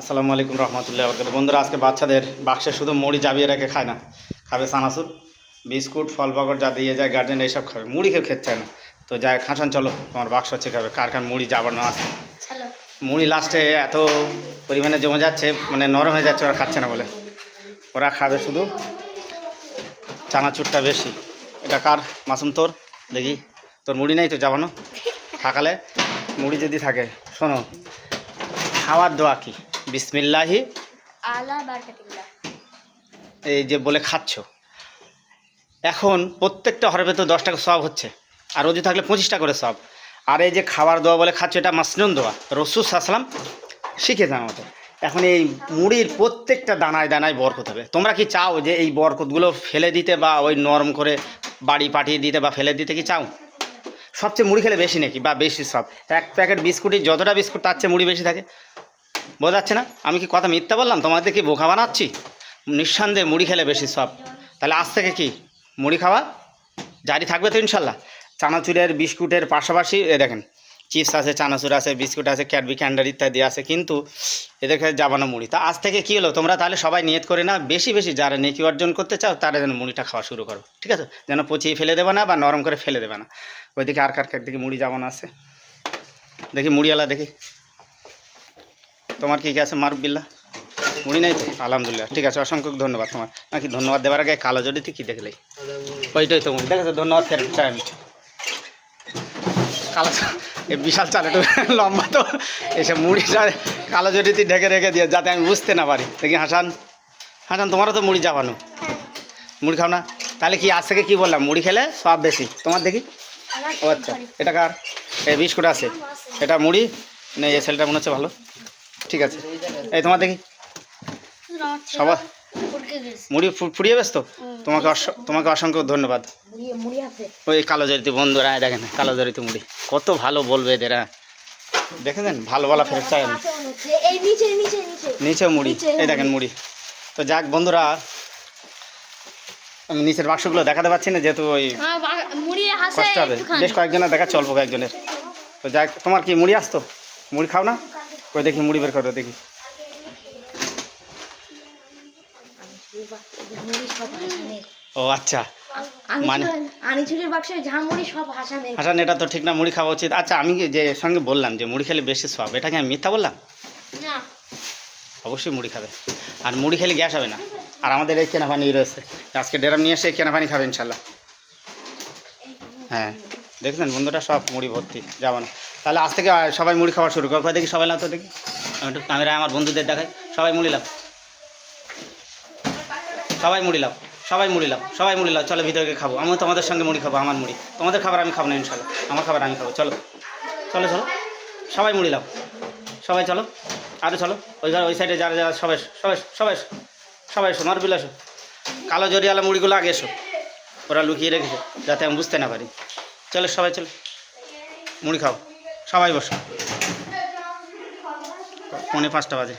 আসসালামু আলাইকুম রহমতুল্লাহ বরকাত বন্ধুরা আজকে বাচ্চাদের বাক্সে শুধু মুড়ি জাবিয়ে রেখে খায় না। খাবে সানাসুর বিস্কুট ফল পাকড় যা দিয়ে যায় গার্জেন এইসব খাবে। মুড়ি খেয়ে খেতে চায় না। তো যায় খাঁচান চলো তোমার বাক্স হচ্ছে খাবে। কার কার মুড়ি যাবানো আছে? মুড়ি লাস্টে এত পরিমাণে জমে যাচ্ছে মানে নরম হয়ে যাচ্ছে ওরা খাচ্ছে না বলে। ওরা খাবে শুধু চানাচুরটা বেশি। এটা কার? মাসুম তোর? দেখি। তোর মুড়ি নেই তো যাবানো? থাকালে? মুড়ি যদি থাকে শোনো খাওয়ার দোয়া কি? বিসমিল্লাহি। আলা বারকাতিল্লাহ। এই যে বলে খাচ্ছ। এখন প্রত্যেকটা হরফে তো দশ টাকা সব হচ্ছে। আর রোজি থাকলে পঁচিশটা করে সব আর এই যে খাবার দোয়া বলে খাচ্ছ এটা মাসনুন দোয়া। রসুল সাসলাম শিখেছে আমাদের। এখন এই মুড়ির প্রত্যেকটা দানায় দানায় বরকত হবে। তোমরা কি চাও যে এই বরকতগুলো ফেলে দিতে বা ওই নরম করে বাড়ি পাঠিয়ে দিতে বা ফেলে দিতে কি চাও? সবচেয়ে মুড়ি খেলে বেশি নাকি? বা বেশি সব এক প্যাকেট বিস্কুটের যতটা বিস্কুট তার চেয়ে মুড়ি বেশি থাকে। বোঝা যাচ্ছে না? আমি কি কথা মিথ্যা বললাম? তোমাদের কি বোকা বানাচ্ছি? নিঃসন্দেহে মুড়ি খেলে বেশি সব। তাহলে আজ থেকে কি? মুড়ি খাওয়া জারি থাকবে তো ইনশাল্লাহ? চানাচুরের বিস্কুটের পাশাপাশি, এ দেখেন, চিপস আছে, চানাচুর আছে, বিস্কুট আছে ক্যাডবি ক্যান্ডার ইত্যাদি আছে, কিন্তু এদেরকে যাবানো মুড়ি। তা আজ থেকে কী হলো? তোমরা তাহলে সবাই নিয়ত করে না বেশি বেশি যারা নেকি অর্জন করতে চাও, তারা যেন মুড়িটা খাওয়া শুরু করো। ঠিক আছে? যেন পচিয়ে ফেলে দেবে না বা নরম করে ফেলে দেবে না। ওইদিকে আর কার দিকে মুড়ি যাবানো আছে? দেখি মুড়িওয়ালা দেখি। তোমার কি কি আছে মারুবিল্লা মুড়ি নাই তো? আলহামদুলিল্লাহ, ঠিক আছে, অসংখ্য ধন্যবাদ তোমার। নাকি ধন্যবাদ দেওয়ার আগে কালো জড়িতে কি দেখলে? ওইটাই তো মুড়ি দেখেছ ধন্যবাদ ফেরত চাই আমি। কালো এ বিশাল চাল, একটু লম্বা তো। এসে মুড়ি কালো জড়িতে ঢেকে রেখে দিয়ে, যাতে আমি বুঝতে না পারি। দেখি হাসান হাসান, তোমারও তো মুড়ি যাবানো মুড়ি খাও না। তাহলে কি আজ থেকে কী বললাম? মুড়ি খেলে সব বেশি। তোমার দেখি। ও আচ্ছা এটা কার? এই বিস্কুট আছে। এটা মুড়ি। না, এই সেলটা মনে হচ্ছে ভালো। ঠিক আছে। এই তোমার দেখি। সবার মুড়ি ফুরিয়ে বেশ তো তোমাকে তোমাকে অসংখ্য ধন্যবাদ। ওই কালো জরিতে বন্ধুরা, দেখেন, কালো জরিতে মুড়ি। কত ভালো বলবে এদের হ্যাঁ। দেখেছেন ভালো বলা ফেরত চাই আমি। নিচে মুড়ি, এই দেখেন মুড়ি। তো যাক বন্ধুরা, আমি নিচের বাক্সগুলো দেখাতে পারছি না, যেহেতু ওই কষ্ট হবে। বেশ কয়েকজনের দেখা চলবো কয়েকজনের তো যাক, তোমার কি মুড়ি আসতো? মুড়ি খাও না? ওই দেখি মুড়ি বের করো দেখি। ও আচ্ছা। মানে- আনিচুরের বাক্সে ঝামুড়ি সব হাসানে হাসান এটা তো ঠিক না মুড়ি খাওয়া উচিত। আচ্ছা আমি কি যে সঙ্গে বললাম যে মুড়ি খেলে বেশি সব এটাকে আমি মিথ্যা বললাম? না। অবশ্যই মুড়ি খাবে। আর মুড়ি খেলে গ্যাস হবে না। আর আমাদের এই কেনা পানি রয়েছে। আজকে ডেরাম নিয়ে এসে এই কেনা পানি খাবে ইনশাল্লাহ। হ্যাঁ। দেখছেন বন্ধুরা সব মুড়ি ভর্তি। যাব না। তাহলে আজ থেকে সবাই মুড়ি খাওয়া শুরু করো। দেখি সবাই লাভ তো দেখি। আমি একটু ক্যামেরায় আমার বন্ধুদের দেখাই। সবাই মুড়ি লাভ সবাই মুড়ি লাভ সবাই মুড়ি লাভ সবাই মুড়ি লাভ চলো ভিতরে খাব। আমিও তোমাদের সঙ্গে মুড়ি খাব, আমার মুড়ি। তোমাদের খাবার আমি খাব না ইনশাল্লাহ আমার খাবার আমি খাব। চলো। চলো চলো। সবাই মুড়ি লাভ সবাই চলো। আরও চলো। ওই ওই সাইডে যারা যারা, সবাই সবাই সবাই সবাই এসো মারবিল এসো। কালো জরিয়ালা মুড়িগুলো আগে এসো। ওরা লুকিয়ে রেখেছে, যাতে আমি বুঝতে না পারি। চলো, সবাই চলো। মুড়ি খাও। সবাই বসো। পৌনে পাঁচটা বাজে।